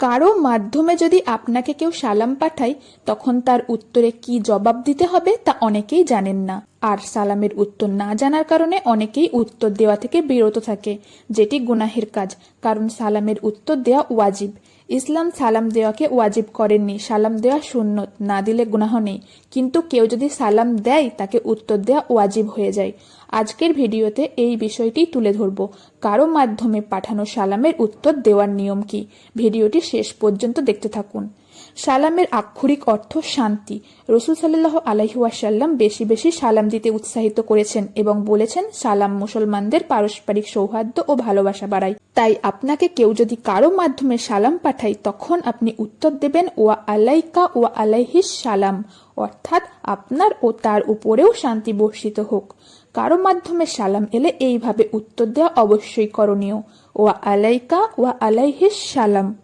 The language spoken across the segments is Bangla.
কারও মাধ্যমে যদি আপনাকে কেউ সালাম পাঠায়, তখন তার উত্তরে কি জবাব দিতে হবে তা অনেকেই জানেন না। আর সালামের উত্তর না জানার কারণে অনেকেই উত্তর দেওয়া থেকে বিরত থাকে, যেটি গুনাহের কাজ, কারণ সালামের উত্তর দেওয়া ওয়াজিব। ইসলাম সালাম দেওয়াকে ওয়াজিব করেননি, সালাম দেওয়া সুন্নত, না দিলে গুনাহ নেই। কিন্তু কেউ যদি সালাম দেয়, তাকে উত্তর দেওয়া ওয়াজিব হয়ে যায়। আজকের ভিডিওতে এই বিষয়টি তুলে ধরব। কারও মাধ্যমে পাঠানো সালামের উত্তর দেওয়ার নিয়ম কি? ভিডিওটি শেষ পর্যন্ত দেখতে থাকুন। সালামের আক্ষরিক অর্থ শান্তি। রসুল সাল্লাহ আলহিউসাল্লাম বেশি বেশি সালাম দিতে উৎসাহিত করেছেন এবং বলেছেন, সালাম মুসলমানদের পারস্পরিক সৌহার্দ্য ও ভালোবাসা বাড়ায়। তাই আপনাকে কেউ যদি কারও মাধ্যমে সালাম পাঠায়, তখন আপনি উত্তর দেবেন, ওয়া আলাইকা ওয়া আলাইহিস সালাম। অর্থাৎ আপনার ও তার উপরেও শান্তি বর্ষিত হোক। কারও মাধ্যমে সালাম এলে এইভাবে উত্তর দেওয়া অবশ্যই করণীয়। ওয়া আলাইকা ওয়া আলাইহিস সালাম।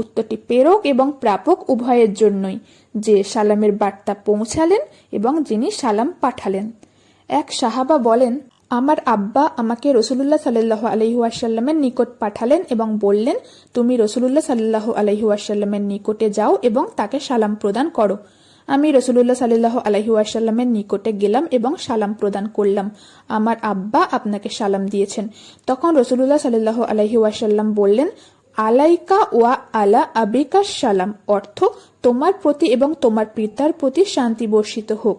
উত্তরটি প্রেরক এবং প্রাপক উভয়ের জন্যই, যে সালামের বার্তা পৌঁছালেন এবং যিনি সালাম পাঠালেন। এক সাহাবা বলেন, আমার আব্বা আমাকে রসুলুল্লাহ সাল্লাহ আলহিউসাল্লামের নিকট পাঠালেন এবং বললেন, তুমি রসুলুল্লাহ সাল্লাহ আলহিউসাল্লামের নিকটে যাও এবং তাকে সালাম প্রদান করো। আমি রসুলুল্লাহ সাল্লাহ আলহিউসাল্লামের নিকটে গেলাম এবং সালাম প্রদান করলাম। আমার আব্বা আপনাকে সালাম দিয়েছেন। তখন রসুলুল্লাহ সাল্লাহ আলহিউসাল্লাম বললেন আলাইকা ওয়া আলা আবিকা সালাম অর্থ, তোমার প্রতি এবং তোমার পিতার প্রতি শান্তি বর্ষিত হোক।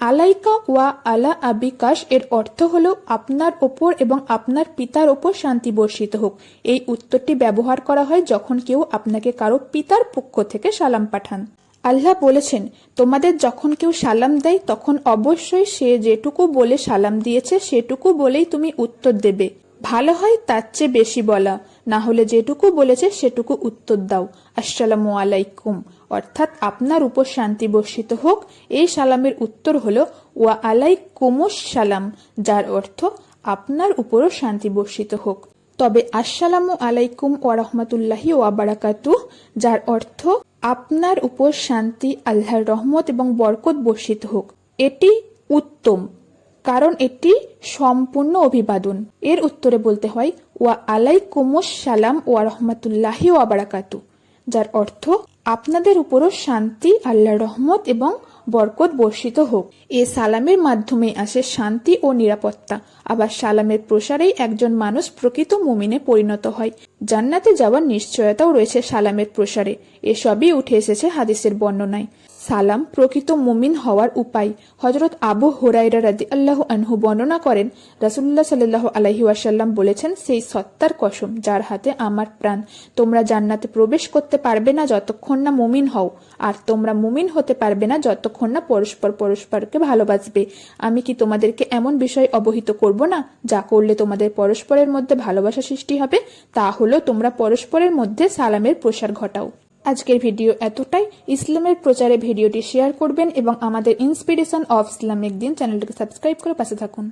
আলাইকা ওয়া আলা আবিকাশ এর অর্থ হল, আপনার ওপর এবং আপনার পিতার ওপর শান্তি বর্ষিত হোক। এই উত্তরটি ব্যবহার করা হয় যখন কেউ আপনাকে কারও পিতার পক্ষ থেকে সালাম পাঠান। আল্লাহ বলেছেন, তোমাদের যখন কেউ সালাম দেয়, তখন অবশ্যই সে যেটুকু বলে সালাম দিয়েছে, সেটুকু বলেই তুমি উত্তর দেবে। ভালো হয় তার চেয়ে বেশি বলা। না হলে যেটুকু বলেছে সেটুকু উত্তর দাও। আসসালামু আলাইকুম। অর্থাৎ আপনার উপর শান্তি বর্ষিত হোক, এই সালামের উত্তর হল ওয়া আলাইকুমুস সালাম, যার অর্থ আপনার উপরও শান্তি বর্ষিত হোক। তবে আসসালামু আলাইকুম ওয়া রাহমাতুল্লাহি ওয়া বারাকাতু যার অর্থ আপনার উপর শান্তি, আল্লাহর রহমত এবং বরকত বর্ষিত হোক। এটি উত্তম। কারণ এটি সম্পূর্ণ অভিবাদন। এর উত্তরে বলতে হয়, ওয়া আলাইকুমুস সালাম ওয়া রহমাতুল্লাহি ওয়া বারাকাতু যার অর্থ, আপনাদের উপরও শান্তি, আল্লাহর রহমত এবং বরকত বর্ষিত হোক। এ সালামের মাধ্যমে আসে শান্তি ও নিরাপত্তা। আবার সালামের প্রসারেই একজন মানুষ প্রকৃত মুমিনে পরিণত হয়। জান্নাতে যাওয়ার নিশ্চয়তাও রয়েছে সালামের প্রসারে। এসবই উঠে এসেছে হাদিসের বর্ণনায়। সালাম প্রকৃত মুমিন হওয়ার উপায়। হজরত আবু হোরাইরা রাদি আল্লাহ আনহু বর্ণনা করেন রাসুল্লাহ সাল্লাহ আলহি ওয়াসাল্লাম বলেছেন, সেই সত্তার কসম যার হাতে আমার প্রাণ, তোমরা জান্নাতে প্রবেশ করতে পারবে না যতক্ষণ না মুমিন হও, আর তোমরা মুমিন হতে পারবে না যতক্ষণ না পরস্পর পরস্পরকে ভালোবাসবে। আমি কি তোমাদেরকে এমন বিষয় অবহিত করব না, যা করলে তোমাদের পরস্পরের মধ্যে ভালোবাসা সৃষ্টি হবে? তা হলো তোমরা পরস্পরের মধ্যে সালামের প্রসার ঘটাও। আজকের ভিডিও এতটাই। ইসলামের প্রচারে ভিডিওটি শেয়ার করবেন এবং আমাদের ইন্সপিরেশন অফ ইসলামিক দিন চ্যানেলটিকে সাবস্ক্রাইব করে পাশে থাকুন।